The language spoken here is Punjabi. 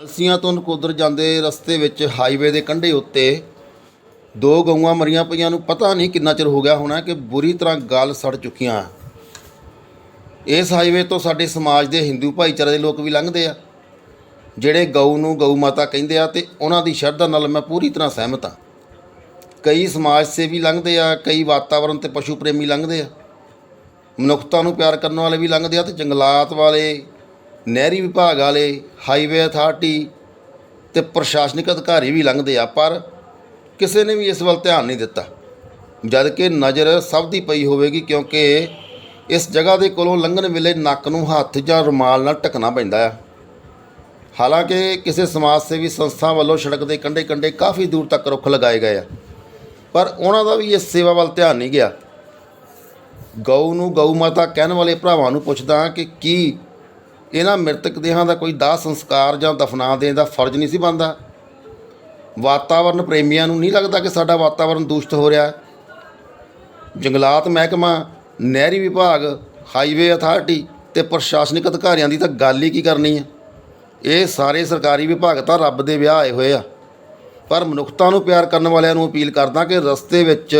ਮਲਸੀਆਂ ਤੋਂ ਨਕੋਦਰ ਜਾਂਦੇ ਰਸਤੇ ਵਿੱਚ ਹਾਈਵੇ ਦੇ ਕੰਢੇ ਉੱਤੇ ਦੋ ਗਊਆਂ ਮਰੀਆਂ ਪਈਆਂ ਨੂੰ ਪਤਾ ਨਹੀਂ ਕਿੰਨਾ ਚਿਰ ਹੋ ਗਿਆ ਹੋਣਾ ਕਿ ਬੁਰੀ ਤਰ੍ਹਾਂ ਗਲ ਸੜ ਚੁੱਕੀਆਂ। ਇਸ ਹਾਈਵੇ ਤੋਂ ਸਾਡੇ ਸਮਾਜ ਦੇ ਹਿੰਦੂ ਭਾਈਚਾਰੇ ਦੇ ਲੋਕ ਵੀ ਲੰਘਦੇ ਆ। ਜਿਹੜੇ ਗਊ ਨੂੰ ਗਊ ਮਾਤਾ ਕਹਿੰਦੇ ਆ ਤੇ ਉਹਨਾਂ ਦੀ ਸ਼ਰਧਾ ਨਾਲ ਮੈਂ ਪੂਰੀ ਤਰ੍ਹਾਂ ਸਹਿਮਤ ਹਾਂ। ਕਈ ਸਮਾਜ ਸੇਵੀ ਲੰਘਦੇ ਆ, ਕਈ ਵਾਤਾਵਰਣ ਤੇ ਪਸ਼ੂ ਪ੍ਰੇਮੀ ਲੰਘਦੇ ਆ। ਮਨੁੱਖਤਾ ਨੂੰ ਪਿਆਰ ਕਰਨ ਵਾਲੇ ਵੀ ਲੰਘਦੇ ਆ ਤੇ ਜੰਗਲਾਤ ਵਾਲੇ ਨਹਿਰੀ ਵਿਭਾਗ ਵਾਲੇ ਹਾਈਵੇ ਅਥਾਰਟੀ ਤੇ ਪ੍ਰਸ਼ਾਸਨਿਕ ਅਧਿਕਾਰੀ ਵੀ ਲੰਘਦੇ ਆ, ਪਰ ਕਿਸੇ ਨੇ ਵੀ ਇਸ ਵੱਲ ਧਿਆਨ ਨਹੀਂ ਦਿੱਤਾ। ਜਦ ਕਿ ਨਜ਼ਰ ਸਭ ਦੀ ਪਈ ਹੋਵੇਗੀ, ਕਿਉਂਕਿ ਇਸ ਜਗ੍ਹਾ ਦੇ ਕੋਲੋਂ ਲੰਘਣ ਵੇਲੇ ਨੱਕ ਨੂੰ ਹੱਥ ਜਾਂ ਰੁਮਾਲ ਨਾਲ ਢੱਕਣਾ ਪੈਂਦਾ ਆ। ਹਾਲਾਂਕਿ ਕਿਸੇ ਸਮਾਜ ਸੇਵੀ ਸੰਸਥਾ ਵੱਲੋਂ ਸੜਕ ਦੇ ਕੰਢੇ ਕੰਢੇ ਕਾਫੀ ਦੂਰ ਤੱਕ ਰੁੱਖ ਲਗਾਏ ਗਏ ਆ, ਪਰ ਉਹਨਾਂ ਦਾ ਵੀ ਇਸ ਸੇਵਾ ਵੱਲ ਧਿਆਨ ਨਹੀਂ ਗਿਆ। ਗਊ ਨੂੰ ਗਊ ਮਾਤਾ ਕਹਿਣ ਵਾਲੇ ਭਰਾਵਾਂ ਨੂੰ ਪੁੱਛਦਾ ਕਿ ਕੀ ਇਹਨਾਂ ਮ੍ਰਿਤਕ ਦੇਹਾਂ ਦਾ ਕੋਈ ਦਾਹ, ਸੰਸਕਾਰ ਜਾਂ ਦਫਨਾ ਦੇਣ ਦਾ ਫਰਜ਼ ਨਹੀਂ ਸੀ ਬਣਦਾ। ਵਾਤਾਵਰਣ ਪ੍ਰੇਮੀਆਂ ਨੂੰ ਨਹੀਂ ਲੱਗਦਾ ਕਿ ਸਾਡਾ ਵਾਤਾਵਰਣ ਦੂਸ਼ਿਤ ਹੋ ਰਿਹਾ। ਜੰਗਲਾਤ ਮਹਿਕਮਾ, ਨਹਿਰੀ ਵਿਭਾਗ, ਹਾਈਵੇ ਅਥਾਰਟੀ ਤੇ ਪ੍ਰਸ਼ਾਸਨਿਕ ਅਧਿਕਾਰੀਆਂ ਦੀ ਤਾਂ ਗੱਲ ਹੀ ਕੀ ਕਰਨੀ ਹੈ? ਇਹ ਸਾਰੇ ਸਰਕਾਰੀ ਵਿਭਾਗ ਤਾਂ ਰੱਬ ਦੇ ਵਿਆਹ ਆਏ ਹੋਏ ਆ। ਪਰ ਮਨੁੱਖਤਾ ਨੂੰ ਪਿਆਰ ਕਰਨ ਵਾਲਿਆਂ ਨੂੰ ਅਪੀਲ ਕਰਦਾ ਕਿ ਰਸਤੇ ਵਿੱਚ